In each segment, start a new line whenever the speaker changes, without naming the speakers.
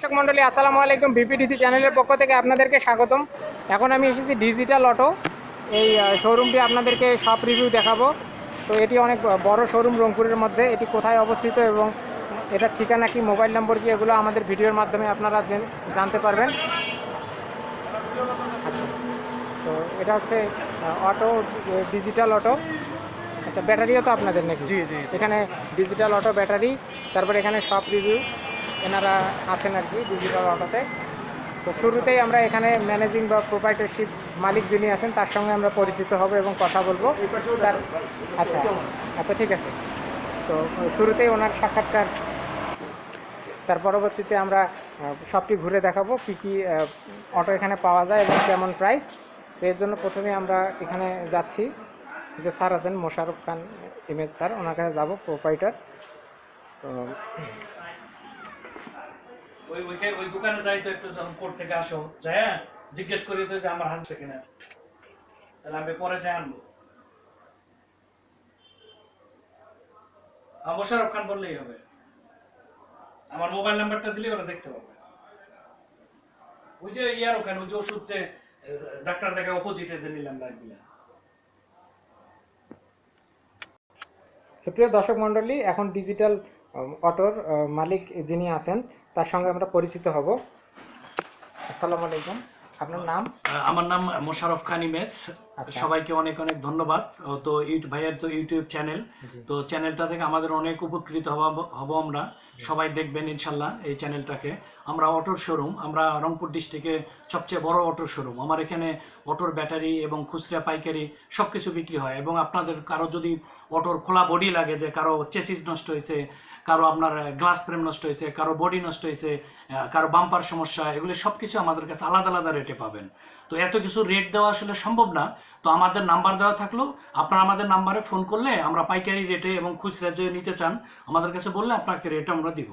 দর্শক মন্ডলী আসসালামু আলাইকুম। বিপিডিসি চ্যানেলের পক্ষ থেকে আপনাদেরকে স্বাগতম। এখন আমি এসেছি ডিজিটাল অটো। এই শোরুমটি আপনাদেরকে সব রিভিউ দেখাবো। তো এটি অনেক বড় শোরুম রংপুরের মধ্যে। এটি কোথায় অবস্থিত এবং এটার ঠিকানা কি মোবাইল নম্বর কি এগুলো আমাদের ভিডিওর মাধ্যমে আপনারা জানতে পারবেন। আচ্ছা। তো এটা হচ্ছে অটো ডিজিটাল অটো। আচ্ছা ব্যাটারিও তো আপনাদের নাকি?
জি জি
এখানে ডিজিটাল অটো ব্যাটারি তারপরে এখানে সব রিভিউ এনারা আছেন আর কি ডিজিটাল অটোতে। তো শুরুতেই আমরা এখানে ম্যানেজিং বা প্রোপাইটারশিপ মালিক যিনি আছেন, তার সঙ্গে আমরা পরিচিত হব এবং কথা বলব। তার আচ্ছা আচ্ছা ঠিক আছে। তো শুরুতেই ওনার সাক্ষাৎকার। তার পরবর্তীতে আমরা সবটি ঘুরে দেখাবো কী কী অটো এখানে পাওয়া যায় এবং কেমন প্রাইস। তো এর জন্য প্রথমে আমরা এখানে যাচ্ছি। যে স্যার আছেন মোশারফ খান ইমেজ স্যার, ওনার কাছে যাব, প্রোপাইটার। তো
ওই ওই ওই দোকানে যাই তো একটু যখন কোর্ট থেকে আসো হ্যাঁ? জিজ্ঞেস করি তো যে আমার কিনা। তাহলে আমি পরে যাই আনব। মোশারফ খান বললেই হবে। আমার মোবাইল নাম্বারটা দিলে ওরা দেখতে পাবে ওই যে ইয়ার ওখানে, ওই যে ওষুধে ডাক্তার দেখা অপোজিটে যে নিলাম
সুপ্রিয় দর্শক মণ্ডলী, এখন ডিজিটাল অটোর মালিক যিনি আছেন তার সঙ্গে আমরা পরিচিত হব। আসসালামু আলাইকুম। আপনার নাম?
আমার নাম মোশারফ খান ইমেজ।
আচ্ছা।
সবাইকে অনেক অনেক ধন্যবাদ। তো ইউটিউব ভাইয়ের তো ইউটিউব চ্যানেল। তো চ্যানেলটা থেকে আমাদের অনেক উপকৃত হব হব আমরা। সবাই দেখবেন ইনশাল্লাহ এই চ্যানেলটাকে। আমরা অটোর শোরুম আমরা রংপুর ডিস্ট্রিক্টে সবচেয়ে বড় অটোর শোরুম আমার এখানে অটোর ব্যাটারি এবং খুচরা পাইকারি সব কিছু বিক্রি হয় এবং আপনাদের কারও যদি অটোর খোলা বডি লাগে যে কারও চেসিস নষ্ট হয়েছে কারও আপনার গ্লাস ফ্রেম নষ্ট হয়েছে, কারও বডি নষ্ট হয়েছে কারও বাম্পার সমস্যা, এগুলো সব কিছু আমাদের কাছে আলাদা আলাদা রেটে পাবেন। তো এত কিছু রেট দেওয়া আসলে সম্ভব না। তো আমাদের নাম্বার দেওয়া থাকল, আপনারা আমাদের নাম্বারে ফোন করলে আমরা পাইকারি রেটে এবং খুচরা যে নিতে চান, আমাদের কাছে বললে আপনাকে রেট আমরা দিব।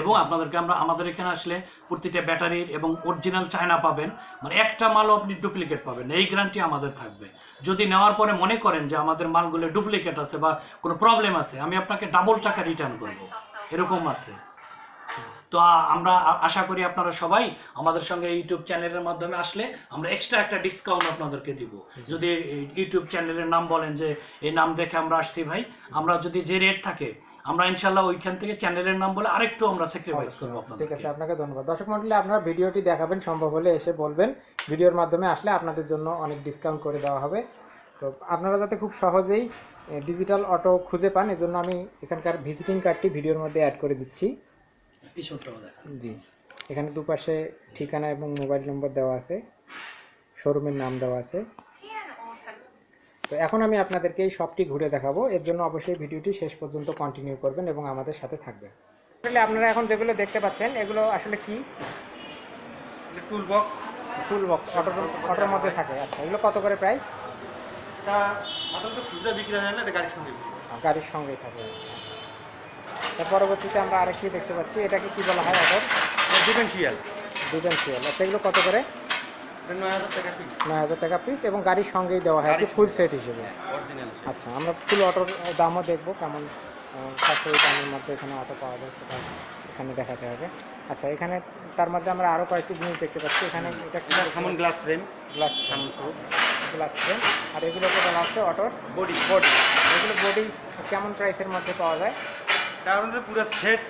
এবং আপনাদেরকে আমরা আমাদের এখানে আসলে প্রতিটা ব্যাটারির এবং অরিজিনাল চায়না পাবেন। মানে একটা মালও আপনি ডুপ্লিকেট পাবেন এই গ্যারান্টি আমাদের থাকবে। যদি নেওয়ার পরে মনে করেন যে আমাদের মালগুলো ডুপ্লিকেট আছে বা কোনো প্রবলেম আছে আমি আপনাকে ডাবল টাকা রিটার্ন করব। এরকম আছে। তো আমরা আশা করি আপনারা সবাই আমাদের সঙ্গে ইউটিউব চ্যানেলের মাধ্যমে আসলে আমরা এক্সট্রা একটা ডিসকাউন্ট আপনাদেরকে দিব। যদি ইউটিউব চ্যানেলের নাম বলেন যে এই নাম দেখে আমরা আসছি ভাই। আমরা যদি যে রেট থাকে আমরা ইনশাল্লাহ ওইখান থেকে চ্যানেলের নাম বলে আরেকটু আমরা স্যাক্রিফাইস করব
ঠিক আছে আপনাকে ধন্যবাদ। দর্শক মন্ডলী আপনারা ভিডিওটি দেখাবেন সম্ভব হলে এসে বলবেন। ভিডিওর মাধ্যমে আসলে আপনাদের জন্য অনেক ডিসকাউন্ট করে দেওয়া হবে। তো আপনারা যাতে খুব সহজেই ডিজিটাল অটো খুঁজে পান এজন্য আমি এখানকার ভিজিটিং কার্ডটি ভিডিওর মধ্যে অ্যাড করে দিচ্ছি। জি এখানে দুপাশে ঠিকানা এবং মোবাইল নম্বর দেওয়া আছে শোরুমের নাম দেওয়া আছে। তো এখন আমি আপনাদেরকে এই শপটি ঘুরে দেখাবো। এর জন্য অবশ্যই ভিডিওটি শেষ পর্যন্ত কন্টিনিউ করবেন এবং আমাদের সাথে থাকবেন। আসলে আপনারা এখন যেগুলো দেখতে পাচ্ছেন এগুলো আসলে কি?
টুল বক্স
ফুল বক্স অটোর অটোর মধ্যে থাকে। আচ্ছা এগুলো কত করে প্রাইস
গাড়ির
সঙ্গেই থাকে। পরবর্তীতে আমরা আরেকটি দেখতে পাচ্ছি। এটাকে কি বলা হয় অটোর?
এটা ডিফারেন্সিয়াল
ডিফেন্সিয়াল। আচ্ছা এগুলো কত করে?
নয় হাজার টাকা পিস
এবং গাড়ির সঙ্গেই দেওয়া হয় ফুল সেট হিসেবে। আচ্ছা আমরা ফুল অটোর দামও দেখব কেমন সাশ্রয়ী দামের মধ্যে এখানে অটো পাওয়া যায় সেটা এখানে দেখাতে হবে। আচ্ছা এখানে তার মধ্যে আমরা আরও কয়েকটি জিনিস দেখতে পাচ্ছি। এখানে এটা কি
গ্লাস ফ্রেম
গ্লাস
সামন
গ্লাস ফ্রেম আর এগুলোকে বলা হচ্ছে অটোর
বডি
বডি এগুলো বডি কেমন প্রাইসের মধ্যে পাওয়া যায়?
এটা আমাদের পুরো সেট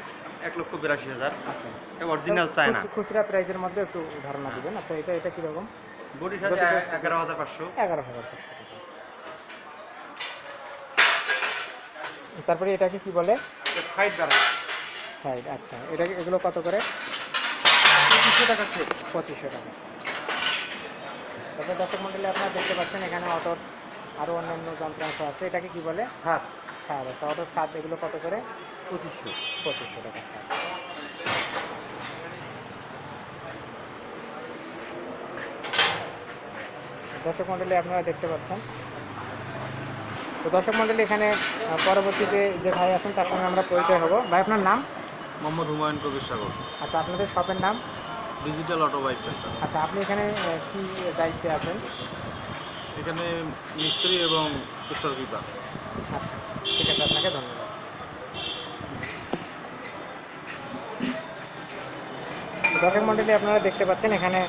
এক লক্ষ বিরাশি হাজার।
আচ্ছা।
অরিজিনাল চায়না
খুচ- খুচরা প্রাইসের মধ্যে একটু ধারণা দিবেন। আচ্ছা এটা এটা কীরকম?
বডির সাথে এগারো হাজার পাঁচশো।
এগারো হাজার তারপরে এটাকে কি বলে?
সাইড দ্বারা
সাইড আচ্ছা। এটা এগুলো কত করে?
পঁচিশশো টাকা সেট
পঁচিশশো টাকা। তারপরে দর্শক মন্ডলী আপনারা দেখতে পাচ্ছেন এখানে অটোর আরও অন্যান্য যন্ত্রাংশ আছে। এটাকে কি বলে?
সাত
ছাদ। আচ্ছা অটোর ছাদ এগুলো কত করে?
পঁচিশশো
পঁচিশশো টাকা। দর্শক মন্ডলী আপনারা দেখতে পাচ্ছেন। তো দর্শক মন্ডলী এখানে পরবর্তীতে যে ভাই আছেন তার সঙ্গে আমরা পরিচয় হব। ভাই আপনার নাম?
মোহাম্মদ হুমায়ুন কবির সাগর।
আচ্ছা আপনাদের শপের নাম?
Digital auto bike centre.
আচ্ছা আপনি এখানে কি দায়িত্বে আছেন?
এখানে মিস্ত্রি এবং স্টোর কিপার।
আচ্ছা ঠিক আছে আপনাকে ধন্যবাদ। দর্শক মন্ডলী আপনারা দেখতে পাচ্ছেন এখানে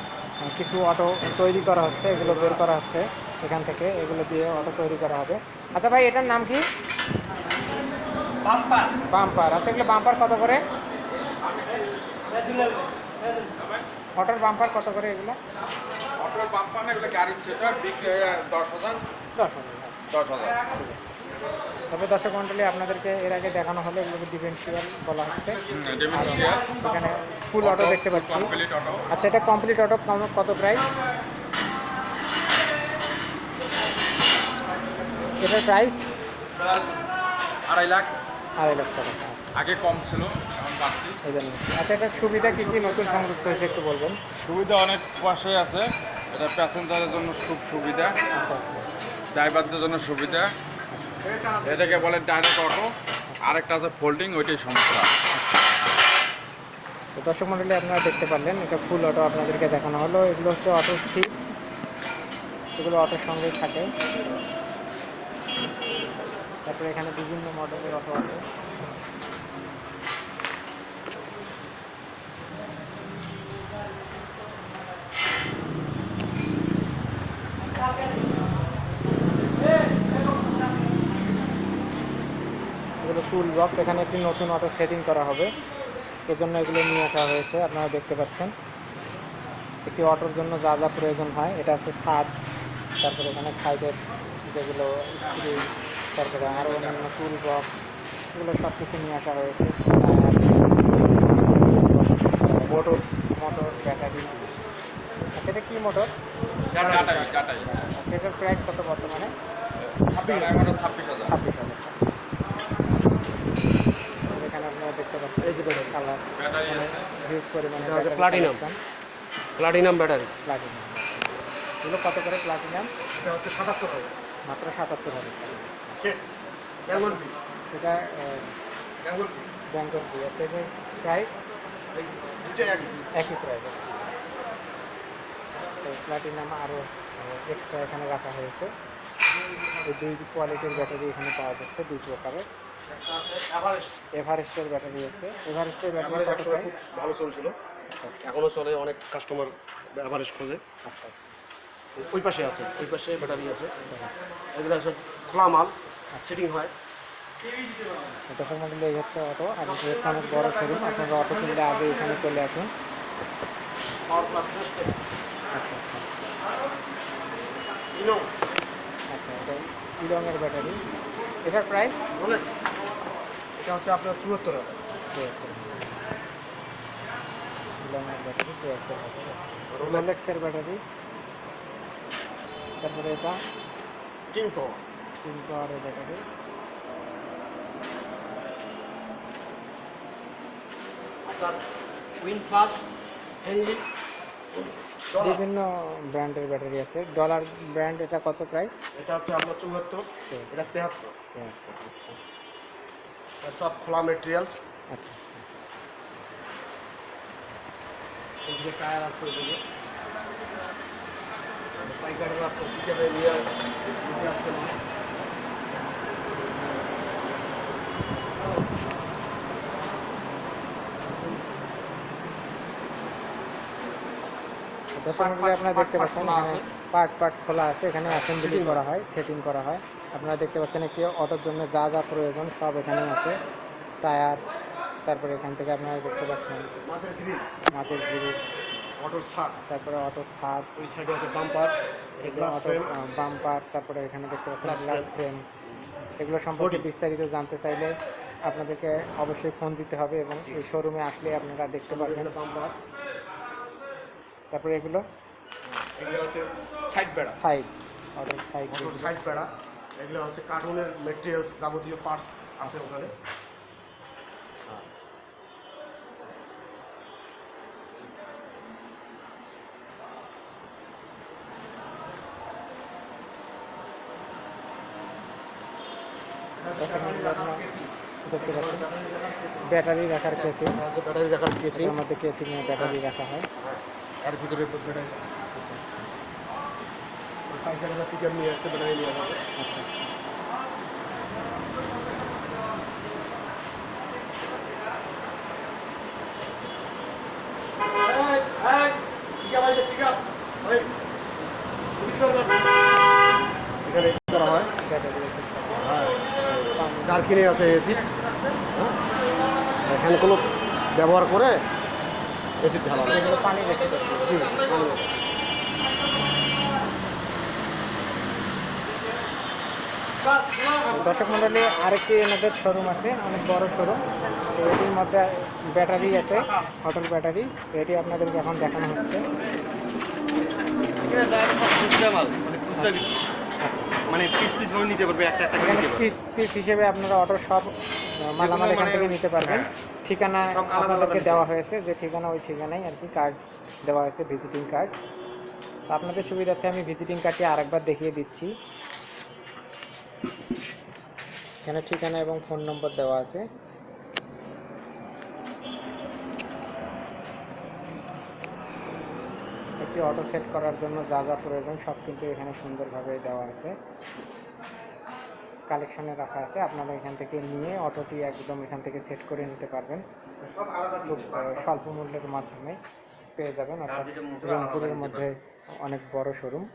কিছু অটো তৈরি করা হচ্ছে এগুলো বের করা হচ্ছে এখান থেকে এগুলো দিয়ে অটো তৈরি করা হবে। আচ্ছা ভাই এটার নাম কি? বাম্পার। বাম্পার। আচ্ছা এগুলো বাম্পার কত করে? অটোর বাম্পার কত করে এগুলো?
অটোর বাম্পার এগুলো গাড়ির সেটা বিক্রি দশ হাজার।
দশ হাজার।
দশ হাজার।
তবে দর্শক মন্ডলী আপনাদেরকে এর আগে দেখানো হলে এগুলোকে ডিফেন্সিয়াল বলা হচ্ছে। এখানে ফুল অটো দেখতে পাচ্ছি। আচ্ছা এটা কমপ্লিট অটো কত প্রাইস এটার প্রাইস
আড়াই লাখ।
আড়াই লাখ টাকা।
আগে কম ছিল এখন
আচ্ছা এটার সুবিধা কী কী নতুন সংযুক্ত হয়েছে একটু বলবেন?
সুবিধা অনেক পাশে আছে। এটা প্যাসেঞ্জারের জন্য খুব সুবিধা।
আচ্ছা আচ্ছা।
ড্রাইভারদের জন্য সুবিধা। এটাকে বলে ডাইরেক্ট অটো, আরেকটা আছে ফোল্ডিং, ওইটাই সমস্যা।
তো দর্শক মন্ডলী, আপনারা দেখতে পারলেন, এটা ফুল অটো আপনাদেরকে দেখানো হলো। এগুলো হচ্ছে অটো সিট এগুলো অটোর সঙ্গেই থাকে। তারপরে এখানে বিভিন্ন মডেলের অটো আছে এগুলো টুল বক্স এখানে একটি নতুন অটো সেটিং করা হবে। এজন্য এগুলো নিয়ে আসা হয়েছে আপনারা দেখতে পাচ্ছেন। একটি অটোর জন্য যা যা প্রয়োজন হয় এটা হচ্ছে ছাদ তারপরে এখানে সাইডের যেগুলো তারপরে আরও অন্যান্য টুল বক্স এগুলো সব কিছু নিয়ে আসা হয়েছে। মোটর মোটর ব্যাটারি সেটা এটা কী মোটর?
টাটাই
আচ্ছা প্রাইস কত বর্তমানে?
ছাব্বিশ হাজার।
ছাব্বিশ হাজার। এখানে আপনারা দেখতে পাচ্ছেন এই যে কালার। হিউজ পরিমাণে
এটা হচ্ছে
battery
platinum।
collection।
Platinum battery
platinum এগুলো কত করে প্লাটিনাম
এটা হচ্ছে সাতাত্তর
মাত্র সাতাত্তর
বি
আছে প্রাইস একই। প্রাইস প্লাটিনাম আরও এক্সট্রা এখানে রাখা হয়েছে। এই দুই কোয়ালিটির ব্যাটারি এখানে পাওয়া যাচ্ছে দুই প্রকারের। এভারেস্টের ব্যাটারি আছে। এভারেস্টের ব্যাটারি
খুব ভালো চলছিল এখনও চলে অনেক কাস্টমার অ্যাভারেজ খোঁজে।
আচ্ছা।
ওই পাশে আছে ওই পাশে ব্যাটারি আছে। এগুলো আছে খোলা মাল সেটিং হয়।
দর্শক মন্ডলী এই হচ্ছে অটো আর এটা অনেক বড় শোরুম আপনারা অটো কিনলে আগে এখানে চলে আসুন। আচ্ছা আচ্ছা। এটা ইলংয়ের ব্যাটারি। এটার প্রাইস
এটা হচ্ছে আপনার চুয়াত্তর হাজার।
চুয়াত্তর ইলংয়ের ব্যাটারি চুয়াত্তর রোলেক্সের ব্যাটারি। তারপরে এটা
কিং পাওয়ার
তিন পাওয়ারের ব্যাটারি।
আপনার উইন প্লাস হেনলি
বিভিন্ন ব্র্যান্ডের ব্যাটারি আছে। ডলার ব্র্যান্ড এটা কত প্রাইস
এটা হচ্ছে আপনার চুয়াত্তর এটা তেহাত্তর।
আচ্ছা।
সব খোলা মেটেরিয়ালস
আচ্ছা
ওইদিকে টায়ার আছে আপনার পিকারে নিয়ে নিয়ে আসছে
দর্শক মন্ডলী আপনারা দেখতে পাচ্ছেন এখানে পার্ট পার্ট খোলা আছে এখানে অ্যাসেম্বলি করা হয় সেটিং করা হয়। আপনারা দেখতে পাচ্ছেন একটি অটোর জন্য যা যা প্রয়োজন সব এখানে আছে। টায়ার তারপরে এখান থেকে আপনারা দেখতে পাচ্ছেন
মাছের গ্রিল অটোর ছাদ।
তারপরে অটোর ছাদ।
ওই সাইডে আছে বাম্পার
বাম্পার তারপরে এখানে দেখতে পাচ্ছেন গ্লাস ফ্রেম এগুলো সম্পর্কে বিস্তারিত জানতে চাইলে আপনাদেরকে অবশ্যই ফোন দিতে হবে এবং এই শোরুমে আসলে আপনারা দেখতে পারবেন।
বাম্পার
তারপরে এগুলো
এগুলো হচ্ছে সাইড বেড়া।
সাইড অটোর সাইড
সাইড বেড়া। এগুলো হচ্ছে কার্টুনের মেটেরিয়ালস যাবতীয় পার্টস আছে ওখানে।
ব্যাটারি রাখার কেসি
ব্যাটারি রাখার কেসিং
আমাদের কেসিং ব্যাটারি রাখা হয়।
এর ভিতরে ব্যাটারি পাইকারেরা পিকার নিয়ে আসছে ব্যাটারি নিয়ে যাবে এখানে করা হয়?
ব্যাটারি আছে
হ্যাঁ? এখানে কোনো ব্যবহার করে অ্যাসিড ঢালা হয়।
এগুলো পানি রেখে
জি
দর্শক মন্ডলী আরেকটি এনাদের শোরুম আছে অনেক বড় শোরুম তো এটির মধ্যে ব্যাটারি আছে অটল ব্যাটারি এটি আপনাদেরকে এখন দেখানো হচ্ছে।
মানে পিস পিস ভাবে নিতে পারবে একটা একটা করে
এখানে
নিতে পারবে।
পিস পিস হিসেবে আপনারা অটো সব মালামাল এখান থেকে নিতে পারবেন। ঠিকানা আপনাদেরকে দেওয়া হয়েছে যে ঠিকানা ওই ঠিকানায় আর কি কার্ড দেওয়া হয়েছে ভিজিটিং কার্ড আপনাদের সুবিধার্থে আমি ভিজিটিং কার্ডটি আরেকবার দেখিয়ে দিচ্ছি। এখানে ঠিকানা এবং ফোন নম্বর দেওয়া আছে। একটি অটো সেট করার জন্য যা যা প্রয়োজন সব কিন্তু এখানে সুন্দরভাবে দেওয়া আছে। কালেকশনে রাখা আছে। আপনারা এখান থেকে নিয়ে অটোটি একদম এখান থেকে সেট করে নিতে পারবেন। খুব স্বল্প মূল্যের মাধ্যমে পেয়ে যাবেন অর্থাৎ রংপুরের মধ্যে অনেক বড় শোরুম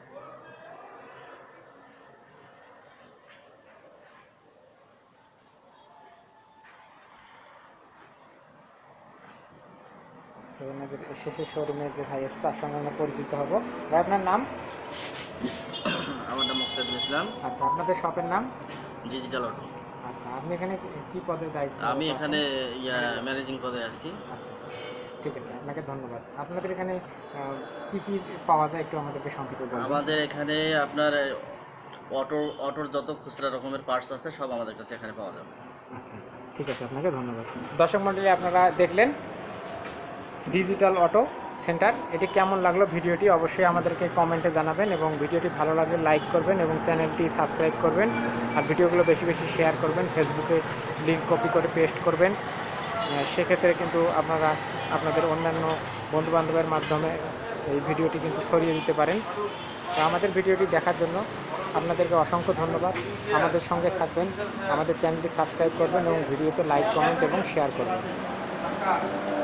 শেষের শোরুমে যে ভাই আছে তার সঙ্গে আমরা পরিচিত হব। ভাই আপনার নাম?
আমার নাম মোকসাদুল ইসলাম।
আচ্ছা আপনাদের শপের নাম?
ডিজিটাল অটো
আচ্ছা আপনি এখানে কি পদে দায়িত্ব
আমি এখানে ইয়া ম্যানেজিং পদে আসছি
আচ্ছা আচ্ছা। ঠিক আছে আপনাকে ধন্যবাদ। আপনাদের এখানে কি কি পাওয়া যায় একটু আমাদেরকে সংক্ষিপ্ত বলুন
আমাদের এখানে আপনার অটো অটোর যত খুচরা রকমের পার্টস আছে সব আমাদের কাছে এখানে পাওয়া যাবে।
আচ্ছা আচ্ছা। ঠিক আছে আপনাকে ধন্যবাদ। দর্শক মণ্ডলী আপনারা দেখলেন ডিজিটাল অটো সেন্টার। এটি কেমন লাগল ভিডিওটি অবশ্যই আমাদেরকে কমেন্টে জানাবেন এবং ভিডিওটি ভালো লাগলে লাইক করবেন এবং চ্যানেলটি সাবস্ক্রাইব করবেন। আর ভিডিওগুলো বেশি বেশি শেয়ার করবেন, ফেসবুকে লিঙ্ক কপি করে পেস্ট করবেন। সেক্ষেত্রে কিন্তু আপনারা আপনাদের অন্যান্য বন্ধুবান্ধবের মাধ্যমে এই ভিডিওটি কিন্তু ছড়িয়ে দিতে পারেন। তো আমাদের ভিডিওটি দেখার জন্য আপনাদেরকে অসংখ্য ধন্যবাদ। আমাদের সঙ্গে থাকবেন, আমাদের চ্যানেলটি সাবস্ক্রাইব করবেন এবং ভিডিওতে লাইক, কমেন্ট এবং শেয়ার করবেন।